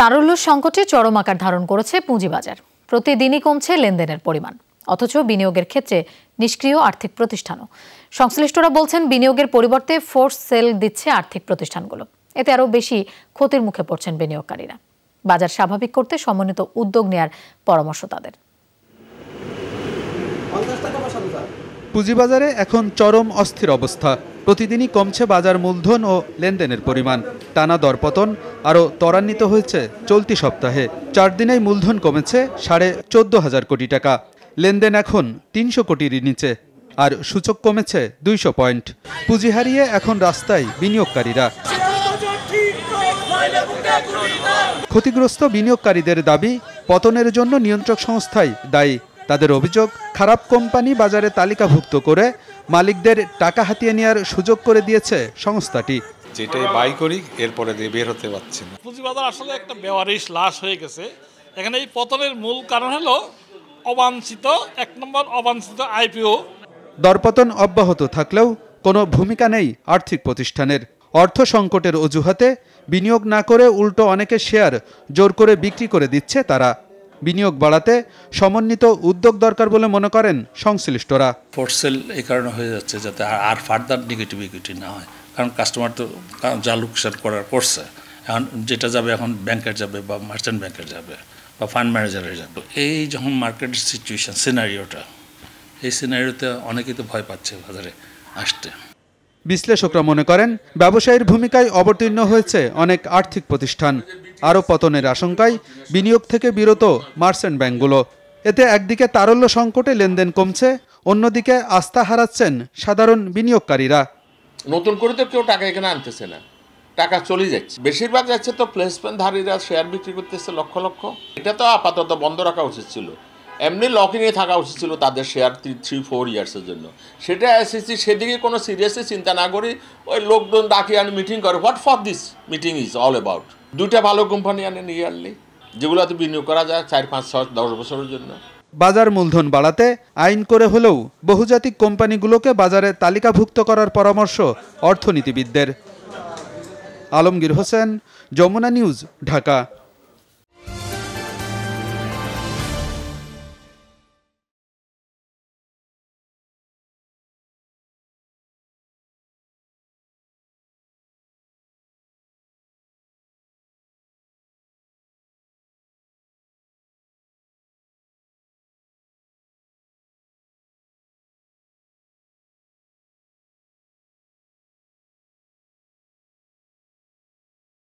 তারল্য সংকটে চরম আকার ধারণ করেছে পুঁজিবাজার। প্রতিদিনই কমছে লেনদেনের পরিমাণ, অথচ বিনিয়োগের ক্ষেত্রে নিষ্ক্রিয় আর্থিক প্রতিষ্ঠানও। সংশ্লিষ্টরা বলছেন, বিনিয়োগের পরিবর্তে ফোর্স সেল দিচ্ছে আর্থিক প্রতিষ্ঠানগুলো। এতে আরও বেশি ক্ষতির মুখে পড়ছেন বিনিয়োগকারীরা। বাজার স্বাভাবিক করতে সমন্বিত উদ্যোগ নেয়ার পরামর্শ তাদের। পুঁজিবাজারে এখন চরম অস্থির অবস্থা। প্রতিদিনই কমছে বাজার মূলধন ও লেনদেনের পরিমাণ। টানা দরপতন আরও ত্বরান্বিত হয়েছে চলতি সপ্তাহে। চার দিনেই মূলধন কমেছে সাড়ে চোদ্দ হাজার কোটি টাকা। লেনদেন এখন তিনশো কোটির নিচে, আর সূচক কমেছে দুইশো পয়েন্ট। পুঁজি হারিয়ে এখন রাস্তায় বিনিয়োগকারীরা। ক্ষতিগ্রস্ত বিনিয়োগকারীদের দাবি, পতনের জন্য নিয়ন্ত্রক সংস্থাই দায়ী। তাদের অভিযোগ খারাপ কোম্পানি বাজারে তালিকাভুক্ত করে মালিকদের টাকা হাতিয়ে নেওয়ার সুযোগ করে দিয়েছে সংস্থাটি। যেটাই বাই করি এরপরে দিয়ে বের হতে পারছি না। পুঁজিবাজার আসলে একটা বেওয়ারিশ লাশ হয়ে গেছে। এখানে এই পতনের মূল কারণ হলো অবাঞ্ছিত এক নম্বর অবাঞ্ছিত আইপিও। দরপতন অব্যাহত থাকলেও কোনো ভূমিকা নেই আর্থিক প্রতিষ্ঠানের। অর্থ সংকটের অজুহাতে বিনিয়োগ না করে উল্টো অনেকে শেয়ার জোর করে বিক্রি করে দিচ্ছে তারা। বিনিয়োগ বাড়াতে সমন্বিত উদ্যোগ দরকার বলে মনে করেন সংশ্লিষ্টরা। ফোর্সেল এই কারণে হয়ে যাচ্ছে যাতে আর- ফার্দার নেগেটিভ ইকুইটি না হয়। কারণ কাস্টমার তো যা লোকসান করার করছে এখন যেটা যাবে এখন ব্যাংকের যাবে বা মার্চেন্ট ব্যাংকের যাবে বা ফান্ড ম্যানেজারের যাবে। এই যখন মার্কেট সিচুয়েশন সিনারিওটা এই সিনারিওতে অনেকেই তো ভয় পাচ্ছে বাজারে আসতে। বিশ্লেষকরা মনে করেন ব্যবসায়ীর ভূমিকায় অবতীর্ণ হয়েছে অনেক আর্থিক প্রতিষ্ঠান। আরও পতনের আশঙ্কায় বিনিয়োগ থেকে বিরত মার্চেন্ট ব্যাংকগুলো। এতে একদিকে তারল্য সংকটে লেনদেন কমছে, অন্যদিকে আস্থা হারাচ্ছেন সাধারণ বিনিয়োগকারীরা। নতুন করে তো কেউ টাকা এখানে আনতেছে না। টাকা চলে যাচ্ছে। বেশিরভাগ যাচ্ছে তো প্লেসমেন্টধারীরা শেয়ার বিক্রি করতেছে লক্ষ লক্ষ। এটা তো আপাতত বন্ধ রাখা উচিত ছিল। এমনি লকিংয়ে থাকা উচিত ছিল তাদের শেয়ার থ্রি থ্রি ফোর ইয়ার্সের জন্য। সেটা এসেছি সেদিকে কোনো সিরিয়াসলি চিন্তা না করি ওই লোকজন ডাকি আনি মিটিং করে। What for this meeting is all about দুইটা ভালো কোম্পানি আনে, নিয়ে আনলি, যেগুলোতে বিনিয়োগ করা যায় চার, পাঁচ, ছয়, দশ বছরের জন্য। বাজার মূলধন বাড়াতে আইন করে হলেও বহুজাতিক কোম্পানিগুলোকে বাজারে তালিকাভুক্ত করার পরামর্শ অর্থনীতিবিদদের। আলমগীর হোসেন, যমুনা নিউজ, ঢাকা।